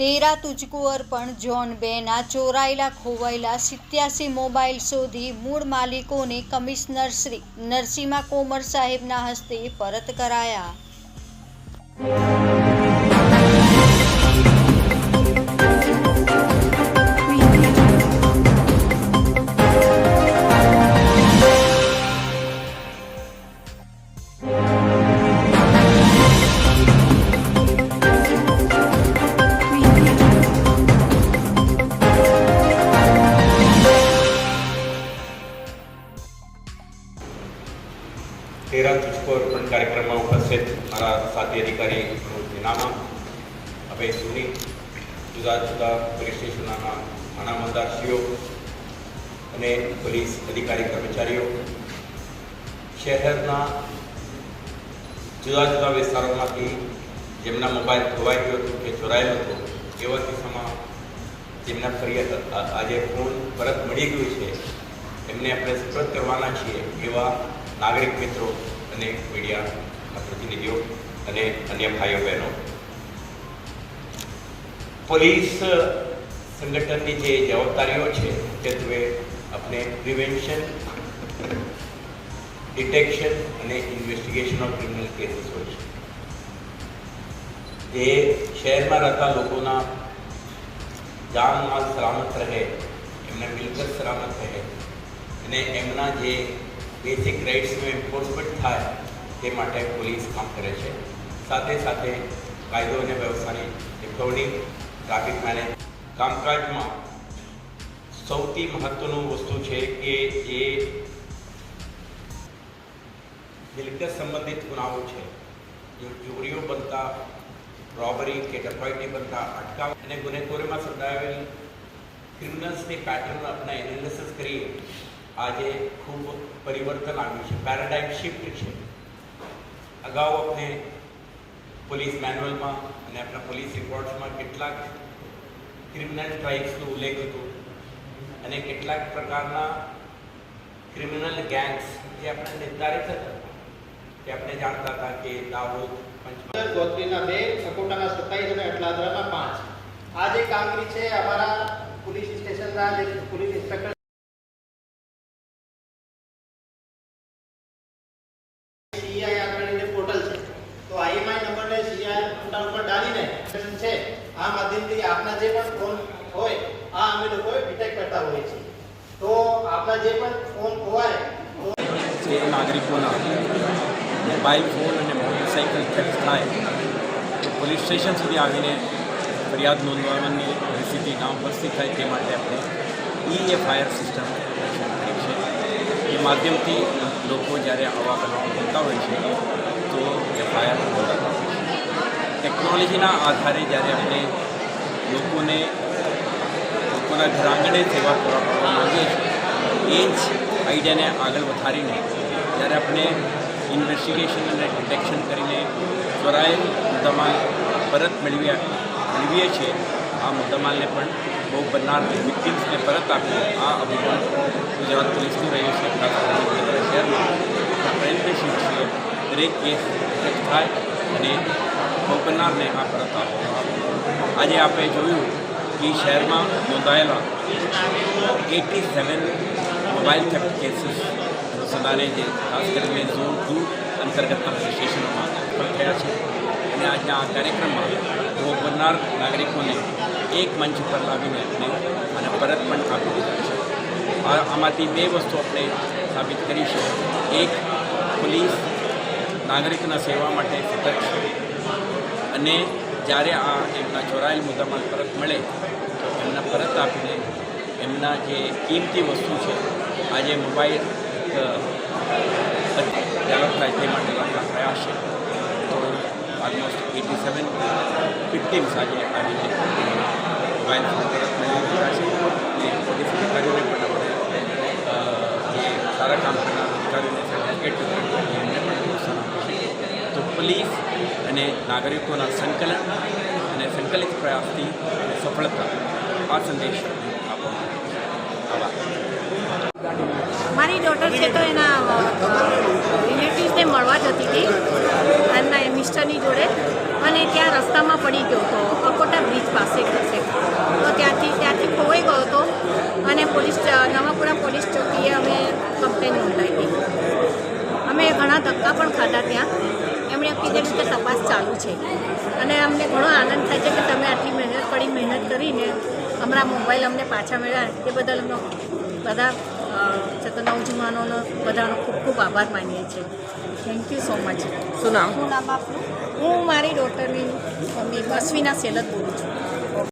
તેરા તુજકો અર્પણ જોન બેના ચોરાયેલા, ખોવાયેલા સિત્યાસી મોબાઈલ શોધી મૂળ માલિકોને કમિશનર શ્રી નરસિંહા કોમર સાહેબના હસ્તે પરત કરાયા. સાથી અધિકારી જિલ્લામાં અભય સોની જુદા જુદા પોલીસ સ્ટેશનના થાણા મતદારશ્રીઓ અને પોલીસ અધિકારી કર્મચારીઓ, શહેરના જુદા જુદા વિસ્તારોમાંથી જેમના મોબાઈલ ખોવાઈ ગયો હતો કે ચોરાયેલો હતો, એવા કિસ્સામાં જેમના ફરિયાદ આજે ફોન પરત મળી ગયું છે, એમને આપણે સુપ્રત કરવાના છીએ એવા નાગરિક મિત્રો અને મીડિયા પ્રતિનિધિઓ. અને અન્ય ભાઈઓ બહેનો. પોલીસ સંગઠનની જે જવાબદારીઓ છે મુખ્યત્વે આપણે પ્રિવેન્શન, ડિટેક્શન અને ઇન્વેસ્ટિગેશન ઓફ ક્રિમિનલ કેસીસ હોય છે. જે શહેરમાં રહેતા લોકોના જાન માલ સલામત રહે, એમના મિલકત સલામત રહે, અને એમના જે બેસિક રાઇટ્સનું એન્ફોર્સમેન્ટ થાય, તે માટે પોલીસ કામ કરે છે. સાથે સાથે કાયદો અને વ્યવસ્થાની ગોઠવણી ટ્રાફિક મેનેજ કામકાજમાં સૌથી મહત્ત્વનું વસ્તુ છે કે જે મિલકત સંબંધિત ગુનાઓ છે. જે ચોરીઓ બનતા રોબરી કે ડકોઇટી બનતા, અટકાવ અને ગુનેખોરીમાં સંડાયેલ ક્રિમિનલ્સની પેટર્ન આપણે એનાલિસિસ કરીએ, આજે ખૂબ પરિવર્તન આવ્યું છે. પેરાડાઇમ શિફ્ટ છે. અગાઉ આપણે પોલીસ મેન્યુઅલમાં અને આપણા પોલીસ રિપોર્ટ્સમાં કેટલાક ક્રિમિનલ સ્ટ્રાઇક્સનો ઉલ્લેખ હતો અને કેટલાક પ્રકારના ક્રિમિનલ ગેંગ્સ જે આપણે નિર્ધારિત હતા કે આપણે જાણતા હતા કે દાહોદ, પંચમહાલ. ગોત્રીના બે સકોટાના સત્તાવીસ અને અટલાદરાના પાંચ. આ જે કામગીરી છે, અમારા પોલીસ સ્ટેશનના જે પોલીસ ઇન્સ્પેક્ટર ડાલીને છે આ માધ્યમથી આપના જે પણ ફોન હોય, આ અમે લોકો ડિટેક્ટ કરતા હોઈએ છીએ. તો આપના જે પણ ફોન ખોવાય જે નાગરિકોના મોબાઈલ ફોન અને મોટરસાઇકલ થેફ્ટ થાય પોલીસ સ્ટેશન સુધી આવીને ફરિયાદ નોંધવાની પરિસ્થિતિ ના ઉપસ્થિત થાય તે માટે આપણે ઈ એફઆઈઆર સિસ્ટમ છે. એ માધ્યમથી લોકો જ્યારે આવા બનાવો બનતા હોય છે, તો એફઆઈઆર નોંધાતા હોય ટેકનોલોજીના આધારે જ્યારે આપણે લોકોને, લોકોના ઘરાંગણે સેવા પૂરા પાડવા માંગીએ છીએ, એ જ આઈડિયાને આગળ વધારીને જ્યારે આપણે ઇન્વેસ્ટિગેશન અને ડિટેક્શન કરીને ચોરાયેલ મુદ્દામાલ પરત મેળવી મેળવીએ છીએ, આ મુદ્દામાલને પણ બહુ બનનાર વિક્ટિમ્સને પરત આપીએ આ અભિગમ ગુજરાત પોલીસનું રહ્યું છે. શહેરમાં પ્રયત્નશીલ છીએ. દરેક કેસ થાય અને ભોગ બનનારને આ પરત આજે આપણે જોયું કે શહેરમાં નોંધાયેલા eighty seven mobile theft cases સદારે જે ખાસ કરીને ઝોન ટુ અંતર્ગતના સ્ટેશનોમાં પણ થયા છે. અને આજના આ કાર્યક્રમમાં ભોગ બનનાર નાગરિકોને એક મંચ પર લાવીને આપણે અને પરત પણ આપી દીધા છે. આમાંથી બે વસ્તુ આપણે સાબિત કરી છે એક પોલીસ નાગરિકના સેવા માટે સતત છે અને જ્યારે આ એમના ચોરાયેલ મુદ્દામાલ પરત મળે, તો એમના પરત આપીને એમના જે કિંમતી વસ્તુ છે, આજે મોબાઈલ ડેવલપ થાય તે માટે આપણા પ્રયાસ છે. તો ઓલમોસ્ટ એટી સેવન વિક્ટિમ્સ આજે આવીને મોબાઈલ ફોન પરત મળી રહ્યા છે. અને પણ આપણે જે સારા કામ કરનાર અધિકારીઓને સર્ટિફિકેટ એમને પણ પ્રોત્સાહન આપીશું તો પોલીસ અને નાગરિકોના સંકલન અને સંકલિત પ્રયાસથી સફળતા આ સંદેશ મારી ડોટર છે તો એના રિલેટિવ્સને મળવા જતી હતી. એમના મિસ્ટરની જોડે. અને ત્યાં રસ્તામાં પડી ગયો હતો. અકોટા બ્રિજ પાસે છે. તો ત્યાંથી ત્યાંથી ખોવાઈ ગયો હતો. અને પોલીસ નવાપુરા પોલીસ ચોકીએ અમે કમ્પ્લેન નોંધાવી હતી. અમે ઘણા ધક્કા પણ ખાધા ત્યાં. કીધેલું કે તપાસ ચાલુ છે. અને અમને ઘણો આનંદ થાય છે કે તમે આટલી મહેનત પડી મહેનત કરીને હમણાં મોબાઈલ અમને પાછા મળ્યા. તે બદલ અમને બધા છતાં નવજુવાનોનો બધાનો ખૂબ ખૂબ આભાર માનીએ છીએ. થેન્ક યુ સો મચ શું નામ? શું નામ આપનું? હું મારી ડોટરની મમ્મી અશ્વિના સેલત બોલું